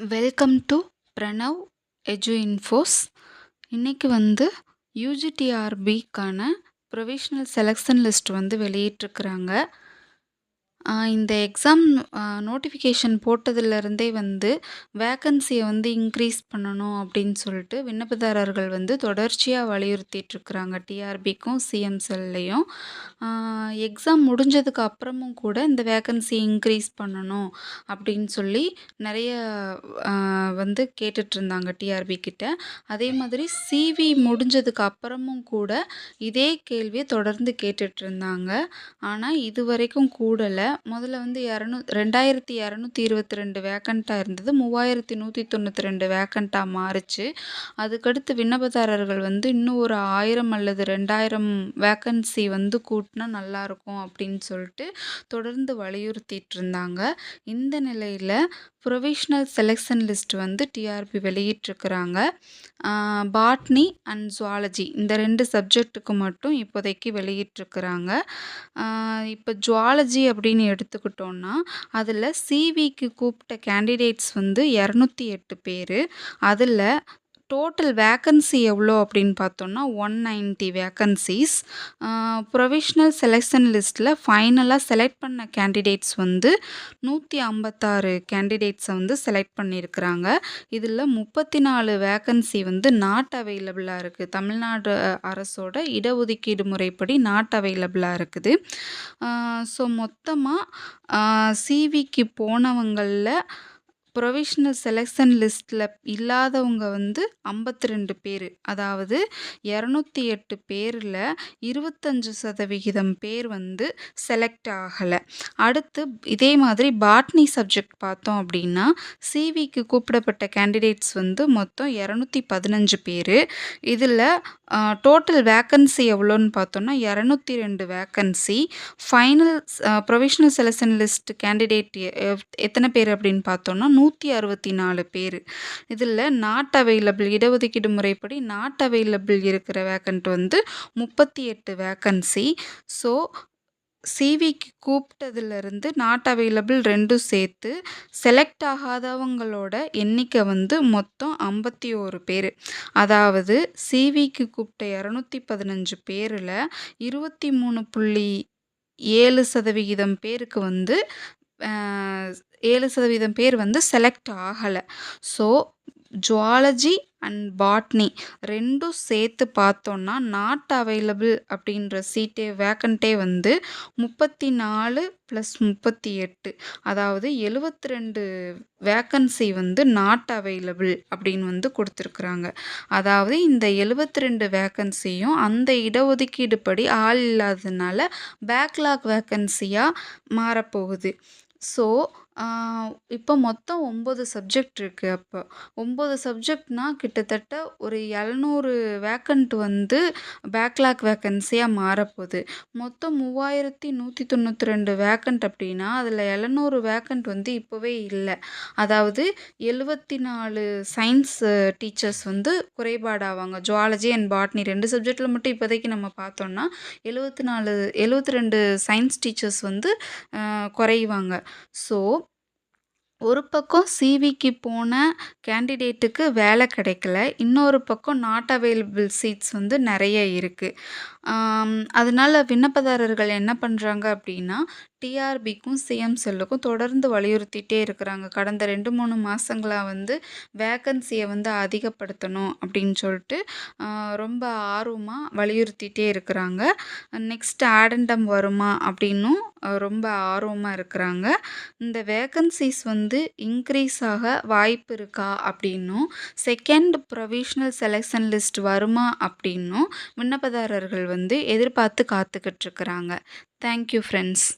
Welcome to Pranav Edu Infos இன்னைக்கு வந்து யூஜிடிஆர்பிக்கான provisional selection list வந்து வெளியிட்டிருக்கிறாங்க. இந்த எக்ஸாம் நோட்டிஃபிகேஷன் போட்டதுலேருந்தே வந்து வேக்கன்சியை வந்து இன்க்ரீஸ் பண்ணணும் அப்படின்னு சொல்லிட்டு விண்ணப்பதாரர்கள் வந்து தொடர்ச்சியாக வலியுறுத்திட்டுருக்குறாங்க. டிஆர்பிக்கும் சிஎம்செல்லையும் எக்ஸாம் முடிஞ்சதுக்கு அப்புறமும் கூட இந்த வேக்கன்சி இன்க்ரீஸ் பண்ணணும் அப்படின்னு சொல்லி நிறைய வந்து கேட்டுட்ருந்தாங்க டிஆர்பி கிட்ட. அதே மாதிரி சிவி முடிஞ்சதுக்கு அப்புறமும் கூட இதே கேள்வியை தொடர்ந்து கேட்டுட்ருந்தாங்க ஆனால் இது வரைக்கும் கூடலை. முதல்ல வந்து இரநூ ரெண்டாயிரத்தி இரநூத்தி இருபத்தி ரெண்டு வேக்கண்ட்டாக இருந்தது. மூவாயிரத்தி நூற்றி தொண்ணூற்றி ரெண்டு வேக்கண்ட்டாக மாறுச்சு. அதுக்கடுத்து விண்ணப்பதாரர்கள் வந்து இன்னும் ஒரு ஆயிரம் அல்லது ரெண்டாயிரம் வேக்கன்சி வந்து கூட்டினா நல்லாயிருக்கும் அப்படின்னு சொல்லிட்டு தொடர்ந்து வலியுறுத்திட்டு இருந்தாங்க. இந்த நிலையில் ப்ரொவிஷ்னல் செலெக்ஷன் லிஸ்ட் வந்து டிஆர்பி வெளியிட்டிருக்கிறாங்க. பாட்னி அண்ட் ஜுவாலஜி இந்த ரெண்டு சப்ஜெக்ட்டுக்கு மட்டும் இப்போதைக்கு வெளியிட்டிருக்கிறாங்க. இப்போ ஜுவாலஜி அப்படின்னு எடுத்துக்கிட்டோன்னா அதில் சிவிக்கு கூப்பிட்ட கேண்டிடேட்ஸ் வந்து இரநூத்தி எட்டு பேர். அதில் டோட்டல் வேக்கன்சி எவ்வளோ அப்படின்னு பார்த்தோன்னா one ninety vacancies provisional selection லிஸ்ட்டில் ஃபைனலாக செலக்ட் பண்ண கேண்டிடேட்ஸ் வந்து நூற்றி ஐம்பத்தாறு கேண்டிடேட்ஸை வந்து செலக்ட் பண்ணியிருக்கிறாங்க. இதில் முப்பத்தி நாலு வேக்கன்சி வந்து நாட் அவைலபிளாக இருக்குது தமிழ்நாடு அரசோட இடஒதுக்கீடு முறைப்படி நாட் அவைலபிளாக இருக்குது. ஸோ மொத்தமாக சிவிக்கு போனவங்களில் ப்ரொவிஷ்னல் செலெக்ஷன் லிஸ்ட்டில் இல்லாதவங்க வந்து ஐம்பத்தி ரெண்டு பேர். அதாவது இரநூத்தி எட்டு பேரில் இருபத்தஞ்சு சதவிகிதம் பேர் வந்து செலக்ட் ஆகலை. அடுத்து இதே மாதிரி பாட்னி சப்ஜெக்ட் பார்த்தோம் அப்படின்னா சிவிக்கு கூப்பிடப்பட்ட கேண்டிடேட்ஸ் வந்து மொத்தம் இரநூத்தி பதினஞ்சு பேர். இதில் டோட்டல் வேக்கன்சி எவ்வளோன்னு பார்த்தோன்னா இரநூத்தி ரெண்டு vacancy final provisional selection list candidate எத்தனை பேர் அப்படின்னு பார்த்தோன்னா நூற்றி அறுபத்தி நாலு பேர். இதில் நாட் அவைலபிள் இடஒதுக்கீடு முறைப்படி நாட் அவைலபிள் இருக்கிற வேக்கண்ட் வந்து முப்பத்தி எட்டு வேக்கன்சி ஸோ சிவிக்கு கூப்பிட்டதுலேருந்து நாட் அவைலபிள் ரெண்டும் சேர்த்து செலக்ட் ஆகாதவங்களோட எண்ணிக்கை வந்து மொத்தம் ஐம்பத்தி ஓரு பேர். அதாவது சிவிக்கு கூப்பிட்ட இரநூத்தி பதினஞ்சு பேரில் இருபத்தி மூணு புள்ளி ஏழு சதவிகிதம் பேருக்கு வந்து ஏழு சதவீதம் பேர் வந்து செலக்ட் ஆகலை. ஸோ ஜுவாலஜி அண்ட் பாட்னி ரெண்டும் சேர்த்து பார்த்தோன்னா நாட் அவைலபிள் அப்படின்ற சீட்டே வேக்கண்ட்டே வந்து முப்பத்தி நாலு ப்ளஸ் முப்பத்தி எட்டு அதாவது எழுபத்தி ரெண்டு வேக்கன்சி வந்து நாட் அவைலபிள் அப்படின்னு வந்து கொடுத்துருக்குறாங்க. அதாவது இந்த எழுபத்தி ரெண்டு வேக்கன்சியும் அந்த இடஒதுக்கீடு படி ஆள் இல்லாததுனால பேக்லாக் வேக்கன்சியாக மாறப்போகுது. ஸோ இப்போ மொத்தம் ஒம்பது சப்ஜெக்ட் இருக்குது அப்போ. ஒம்பது சப்ஜெக்ட்னால் கிட்டத்தட்ட ஒரு எழுநூறு வேக்கண்ட் வந்து பேக்லாக் வேக்கன்சியாக மாறப்போகுது. மொத்தம் மூவாயிரத்தி நூற்றி தொண்ணூற்றி ரெண்டு வேக்கண்ட் அப்படின்னா அதில் எழுநூறு வேக்கண்ட் வந்து இப்போவே இல்லை. அதாவது எழுபத்தி நாலு சயின்ஸ் டீச்சர்ஸ் வந்து குறைபாடாவாங்க ஜுவாலஜி அண்ட் பாட்னி ரெண்டு சப்ஜெக்டில் மட்டும் இப்போதைக்கு நம்ம பார்த்தோன்னா எழுபத்தி நாலு எழுபத்தி ரெண்டு சயின்ஸ் டீச்சர்ஸ் வந்து குறைவாங்க. ஸோ ஒரு பக்கம் சிவிக்கு போன கேண்டிடேட்டுக்கு வேலை கிடைக்கல. இன்னொரு பக்கம் நாட் அவைலபிள் சீட்ஸ் வந்து நிறைய இருக்குது அதனால விண்ணப்பதாரர்கள் என்ன பண்ணுறாங்க அப்படின்னா டிஆர்பிக்கும் சிஎம் செல்லுக்கும் தொடர்ந்து வலியுறுத்திட்டே இருக்கிறாங்க. கடந்த ரெண்டு மூணு மாதங்களாக வந்து வேக்கன்சியை வந்து அதிகப்படுத்தணும் அப்படின்னு சொல்லிட்டு ரொம்ப ஆர்வமாக வலியுறுத்திட்டே இருக்கிறாங்க. நெக்ஸ்ட் ஆடண்டம் வருமா அப்படின்னும் ரொம்ப ஆர்வமாக இருக்கிறாங்க. இந்த வேக்கன்சிஸ் வந்து இன்க்ரீஸ் ஆக வாய்ப்பு இருக்கா அப்படின்னும் செகண்ட் ப்ரொவிஷ்னல் செலெக்ஷன் லிஸ்ட் வருமா அப்படின்னும் விண்ணப்பதாரர்கள் வந்து எதிர்பார்த்து காத்துக்கிட்டு இருக்கிறாங்க. Thank you friends